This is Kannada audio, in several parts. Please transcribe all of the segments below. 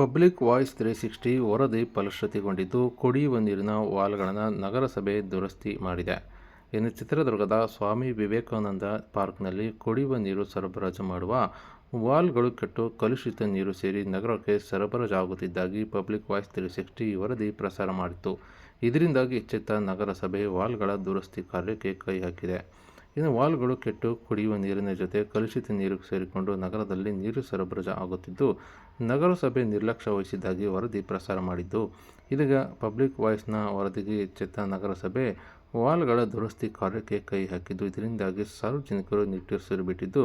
ಪಬ್ಲಿಕ್ ವಾಯ್ಸ್ ತ್ರೀ ಸಿಕ್ಸ್ಟಿ ವರದಿ ಫಲಶ್ರುತಿಗೊಂಡಿದ್ದು ಕುಡಿಯುವ ನೀರಿನ ವಾಲ್ಗಳನ್ನು ನಗರಸಭೆ ದುರಸ್ತಿ ಮಾಡಿದೆ. ಇನ್ನು ಚಿತ್ರದುರ್ಗದ ಸ್ವಾಮಿ ವಿವೇಕಾನಂದ ಪಾರ್ಕ್ನಲ್ಲಿ ಕುಡಿಯುವ ನೀರು ಸರಬರಾಜು ಮಾಡುವ ವಾಲ್ಗಳು ಕೆಟ್ಟು ಕಲುಷಿತ ನೀರು ಸೇರಿ ನಗರಕ್ಕೆ ಸರಬರಾಜಾಗುತ್ತಿದ್ದಾಗಿ ಪಬ್ಲಿಕ್ ವಾಯ್ಸ್ ತ್ರೀ ಸಿಕ್ಸ್ಟಿ ವರದಿ ಪ್ರಸಾರ ಮಾಡಿತ್ತು. ಇದರಿಂದಾಗಿ ಎಚ್ಚೆತ್ತ ನಗರಸಭೆ ವಾಲ್ಗಳ ದುರಸ್ತಿ ಕಾರ್ಯಕ್ಕೆ ಕೈ ಹಾಕಿದೆ. ಇನ್ನು ವಾಲ್ಗಳು ಕೆಟ್ಟು ಕುಡಿಯುವ ನೀರಿನ ಜೊತೆ ಕಲುಷಿತ ನೀರು ಸೇರಿಕೊಂಡು ನಗರದಲ್ಲಿ ನೀರು ಸರಬರಾಜು ಆಗುತ್ತಿದ್ದು, ನಗರಸಭೆ ನಿರ್ಲಕ್ಷ್ಯ ವಹಿಸಿದ್ದಾಗಿ ವರದಿ ಪ್ರಸಾರ ಮಾಡಿದ್ದು. ಇದೀಗ ಪಬ್ಲಿಕ್ ವಾಯ್ಸ್ನ ವರದಿಗೆ ಎಚ್ಚೆತ್ತ ನಗರಸಭೆ ವಾಲ್ಗಳ ದುರಸ್ತಿ ಕಾರ್ಯಕ್ಕೆ ಕೈ ಹಾಕಿದ್ದು. ಇದರಿಂದಾಗಿ ಸಾರ್ವಜನಿಕರು ನಿಟ್ಟುಸಿರು ಬಿಟ್ಟಿದ್ದು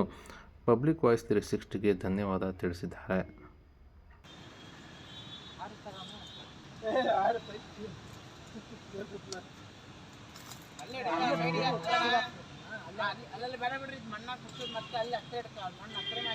ಪಬ್ಲಿಕ್ ವಾಯ್ಸ್ ತ್ರೀ ಸಿಕ್ಸ್ಟಿಗೆ ಧನ್ಯವಾದ ತಿಳಿಸಿದ್ದಾರೆ. ಅಲ್ಲಲ್ಲಿ ಬೇಡ ಬಿಡ್ರಿ ಮಣ್ಣಾಗ ಮತ್ತೆ ಅಲ್ಲಿ ಅಷ್ಟೇ ಇಡ್ತಾವ. ಮಣ್ಣು ಹತ್ರ